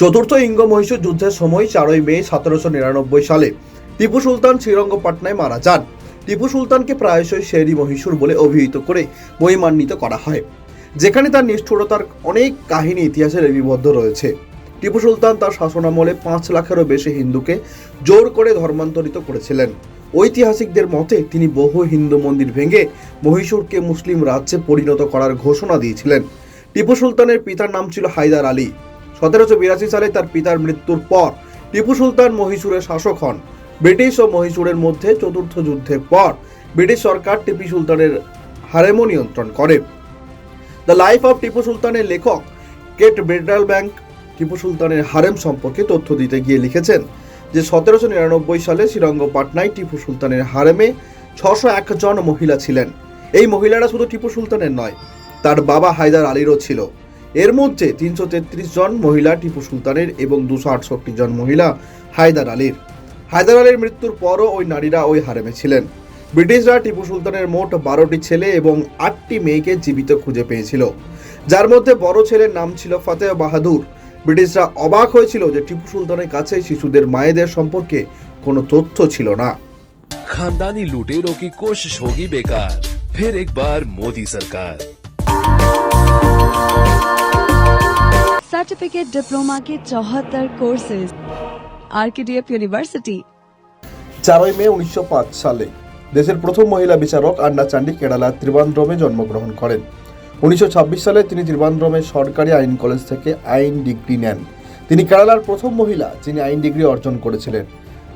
চতুর্থ ইঙ্গ মহীশূর যুদ্ধের সময়, চারই মে সতেরোশো নিরানব্বই সালে। টিপু সুলতান শ্রীরঙ্গপাটনায় মারা যান। টিপু সুলতানকে প্রায়শই শেরি মহীশূর বলে অভিহিত করে মহিমান্বিত করা হয়। যেখানে তার নিষ্ঠুরতার অনেক কাহিনী ইতিহাসে লিপিবদ্ধ রয়েছে। টিপু সুলতান তার শাসনামলে পাঁচ লাখেরও বেশি হিন্দুকে জোর করে ধর্মান্তরিত করেছিলেন। ঐতিহাসিকদের মতে, তিনি বহু হিন্দু মন্দির ভেঙে মহীশূরকে মুসলিম রাজ্যে পরিণত করার ঘোষণা দিয়েছিলেন। টিপু সুলতানের পিতার নাম ছিল হায়দার আলী। সতেরোশো বিরাশি সালে তার পিতার মৃত্যুর পর টিপু সুলতান মহীশূরের শাসক হন। ব্রিটিশ ও মহীশূরের মধ্যে চতুর্থ যুদ্ধের পর ব্রিটিশ সরকার টিপু সুলতানের হারেমো নিয়ন্ত্রণ করে। দ্য লাইফ অফ টিপু সুলতানের লেখক কেট ব্রেডাল ব্যাংক টিপু সুলতানের হারেম সম্পর্কে তথ্য দিতে গিয়ে লিখেছেন যে, সতেরোশো নিরানব্বই সালে শ্রীরঙ্গপাটনায় টিপু সুলতানের হারেমে ছশো জন মহিলা ছিলেন। এই মহিলারা শুধু টিপু সুলতানের নয়, তার বাবা হায়দার আলীরও ছিল। এর মধ্যে তিনশো তেত্রিশ জন মহিলা টিপু সুলতানের এবং দুশো আটষট্টি জন মহিলা হায়দার আলীর হায়দার আলীর মৃত্যুর পরও ওই নারীরা ওই হারেমে ছিলেন ব্রিটিশরা টিপু সুলতানের মোট বারোটি ছেলে এবং আটটি মেয়েকে জীবিত খুঁজে পেয়েছিল যার মধ্যে বড় ছেলের নাম ছিল ফতেহ বাহাদুর ব্রিটিশরা অবাক হয়েছিল যে টিপু সুলতানের কাছে শিশুদের মায়েদের সম্পর্কে কোনো তথ্য ছিল না खानदानी लुटेरों की कोशिश होगी बेकार फिर एक बार मोदी सरकार सर्टिफिकेट डिप्लोमा के चौहत्तर कोर्सेज आरकेडीएफ यूनिवर्सिटी চারই মে উনিশশো সালে দেশের প্রথম মহিলা বিচারক আন্না চান্ডি কেরালার ত্রিবান্দ্রমে জন্মগ্রহণ করেন উনিশশো সালে তিনি ত্রিবান্দ্রমের সরকারি আইন কলেজ থেকে আইন ডিগ্রি নেন তিনি কেরালার প্রথম মহিলা যিনি আইন ডিগ্রি অর্জন করেছিলেন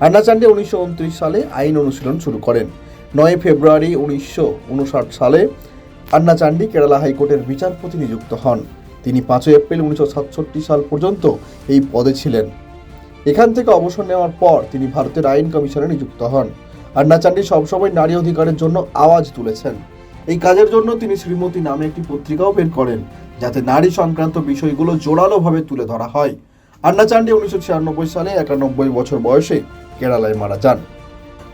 আন্না চান্ডি উনিশশো সালে আইন অনুশীলন শুরু করেন নয় ফেব্রুয়ারি উনিশশো সালে আন্না চান্ডি কেরালা হাইকোর্টের বিচারপতি নিযুক্ত হন। তিনি পাঁচই এপ্রিল উনিশশো সাতষট্টি সাল পর্যন্ত এই পদে ছিলেন। এখান থেকে অবসর নেওয়ার পর তিনি ভারতের আইন কমিশনে নিযুক্ত হন। আন্না চান্ডি সবসময় নারী অধিকারের জন্য আওয়াজ তুলেছেন। এই কাজের জন্য তিনি শ্রীমতী নামে একটি পত্রিকাও বের করেন, যাতে নারী সংক্রান্ত বিষয়গুলো জোরালোভাবে তুলে ধরা হয়। আন্না চান্ডি উনিশশো ছিয়ানব্বই সালে একানব্বই বছর বয়সে কেরালায় মারা যান।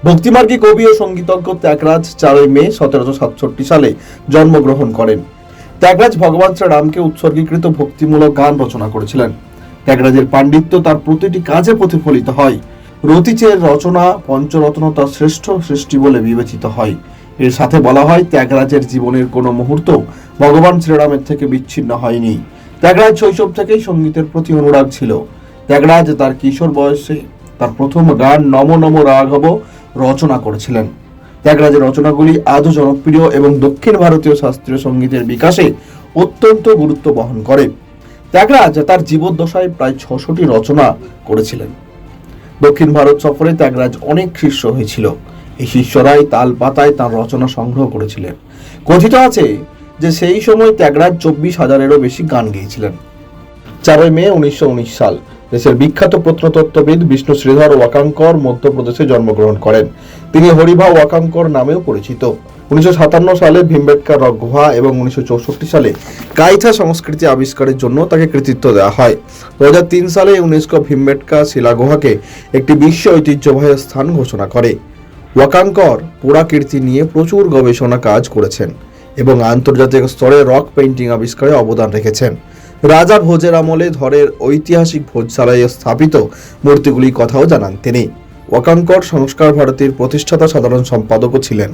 ভক্তিমার্গী কবি ও সঙ্গীতজ্ঞ ত্যাগরাজ চারই মে সতেরোশো সাতষট্টি সালে জন্মগ্রহণ করেন। ত্যাগরাজ ভগবান শ্রীরামকে উৎসর্গীকৃত ভক্তিমূলক গান রচনা করেছিলেন। ত্যাগরাজের পাণ্ডিত্য তার প্রতিটি কাজে প্রতিফলিত হয়। রতিচের রচনা পঞ্চরত্ন তার শ্রেষ্ঠ সৃষ্টি বলে বিবেচিত হয়। এর সাথে বলা হয়, ত্যাগরাজের জীবনের কোনো মুহূর্ত ভগবান শ্রীরামের থেকে বিচ্ছিন্ন হয়নি। ত্যাগরাজ শৈশব থেকেই সঙ্গীতের প্রতি অনুরাগ ছিল। ত্যাগরাজ তার কিশোর বয়সে তার প্রথম গান নম নম রাঘব রচনা করেছিলেন। ত্যাগরাজের রচনাগুলি আজও জনপ্রিয় এবং দক্ষিণ ভারতীয় শাস্ত্রীয় সঙ্গীতের বিকাশে অত্যন্ত গুরুত্ব বহন করে। ত্যাগরাজ তার জীবদ্দশায় প্রায় ছশোটি রচনা করেছিলেন। দক্ষিণ ভারত সফরে ত্যাগরাজ অনেক শিষ্য হয়েছিল। এই শিষ্যরাই তাল পাতায় তাঁর রচনা সংগ্রহ করেছিলেন। কথিত আছে যে সেই সময় ত্যাগরাজ চব্বিশ হাজারেরও বেশি গান গেয়েছিলেন। চারই মে উনিশশো উনিশ সাল দেশের বিখ্যাত প্রত্নতত্ত্ববিদ বিষ্ণু শ্রীধর ওয়াকাঙ্কর মধ্যপ্রদেশে জন্মগ্রহণ করেন। তিনি হরিভা ওয়াকাঙ্কর নামেও পরিচিত। উনিশশো সাতান্ন সালে ভীমবেটকা রক এবং উনিশশো চৌষট্টি সালে কাইথা সংস্কৃতি আবিষ্কারের জন্য তাকে কৃতিত্ব দেওয়া হয়। দু সালে ইউনেস্কো ভীমবেটকা শিলাগুহাকে একটি বিশ্ব ঐতিহ্যবাহী স্থান ঘোষণা করে। ওয়াকাঙ্কর পুরাকীর্তি নিয়ে প্রচুর গবেষণা কাজ করেছেন এবং আন্তর্জাতিক স্তরে রক পেইন্টিং আবিষ্কারে অবদান রেখেছেন। রাজা ভোজের আমলে ধরের ঐতিহাসিক ভোজশালায় স্থাপিত মূর্তিগুলির কথাও জানান তিনি ওয়াকাঙ্কর সংস্কার ভারতীর প্রতিষ্ঠাতা সাধারণ সম্পাদকও ছিলেন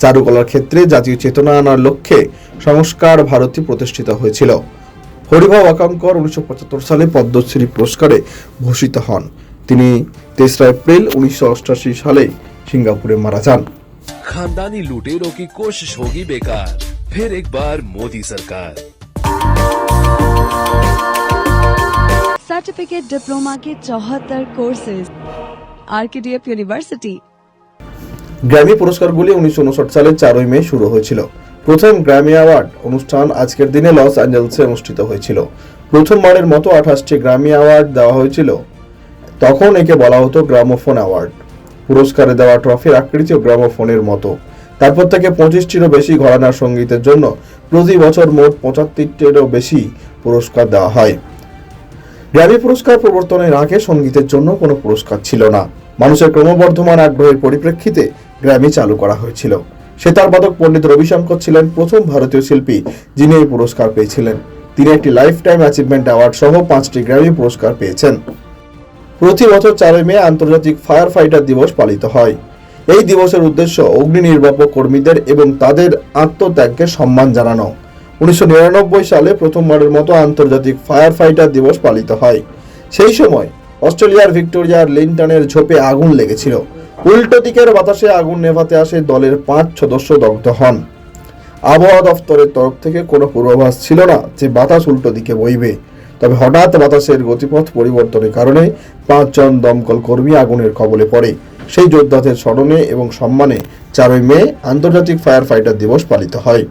চারুকলার ক্ষেত্রে জাতীয় চেতনা আনার লক্ষ্যে সংস্কার ভারতী প্রতিষ্ঠিত হয়েছিল হরিভা ওয়াকাঙ্কর উনিশশো পঁচাত্তর সালে পদ্মশ্রী পুরস্কারে ভূষিত হন তিনি তেসরা এপ্রিল উনিশশো অষ্টাশি সালে সিঙ্গাপুরে মারা যান खानदानी लुटेरों की कोशिश होगी बेकार फिर एक बार मोदी सरकार सर्टिफिकेट डिप्लोमा के चौहत्तर कोर्सेज आरकेडीएफ यूनिवर्सिटी গ্র্যামি পুরস্কারগুলি উনিশশো উনষাট সালের চারই মে শুরু হয়েছিল প্রথম গ্র্যামি অ্যাওয়ার্ড অনুষ্ঠান আজকের দিনে লস অ্যাঞ্জেলসে অনুষ্ঠিত হয়েছিল প্রথমবারের মতো আঠাশটি গ্র্যামি অ্যাওয়ার্ড দেওয়া হয়েছিল তখন একে বলা হতো গ্রামোফোন অ্যাওয়ার্ড পুরস্কারে দেওয়া ট্রফির আকৃতিও গ্রামোফোনের মতো তারপর থেকে পঁচিশটিরও বেশি ঘরানার সঙ্গীতের জন্য প্রতি বছর মোট পঁচাত্তরটিরও বেশি পুরস্কার দেওয়া হয়। গ্র্যামি পুরস্কার প্রবর্তনের আগে সঙ্গীতের জন্য কোনো পুরস্কার ছিল না। মানুষের ক্রমবর্ধমান আগ্রহের পরিপ্রেক্ষিতে গ্র্যামি চালু করা হয়েছিল। সেতার বাদক পণ্ডিত রবিশঙ্কর ছিলেন প্রথম ভারতীয় শিল্পী যিনি এই পুরস্কার পেয়েছিলেন। তিনি একটি লাইফ টাইম অ্যাচিভমেন্ট অ্যাওয়ার্ড সহ পাঁচটি গ্র্যামি পুরস্কার পেয়েছেন। প্রতি বছর চারই মে আন্তর্জাতিক ফায়ার ফাইটার দিবস পালিত হয়। এই দিবসের উদ্দেশ্য অগ্নি নির্বাপক কর্মীদের এবং তাদের আত্মত্যাগকে সম্মান জানানো। উনিশশো নিরানব্বই সালে প্রথমবারের মতো আন্তর্জাতিক ফায়ার ফাইটার দিবস পালিত হয়। সেই সময় অস্ট্রেলিয়ার ভিক্টোরিয়ার লিন্টনের ঝোপে আগুন লেগেছিল। উল্টো দিকের বাতাসে আগুন নেভাতে আসে দলের পাঁচ সদস্য দগ্ধ হন। আবহাওয়া দফতরের তরফ থেকে কোনো পূর্বাভাস ছিল না যে বাতাস উল্টো দিকে বইবে। তবে হঠাৎ বাতাসের গতিপথ পরিবর্তনের কারণে পাঁচজন দমকল কর্মী আগুনের কবলে পড়ে। সেই যোদ্ধাদের স্মরণে এবং সম্মানে চারই মে আন্তর্জাতিক ফায়ার ফাইটার দিবস পালিত হয়।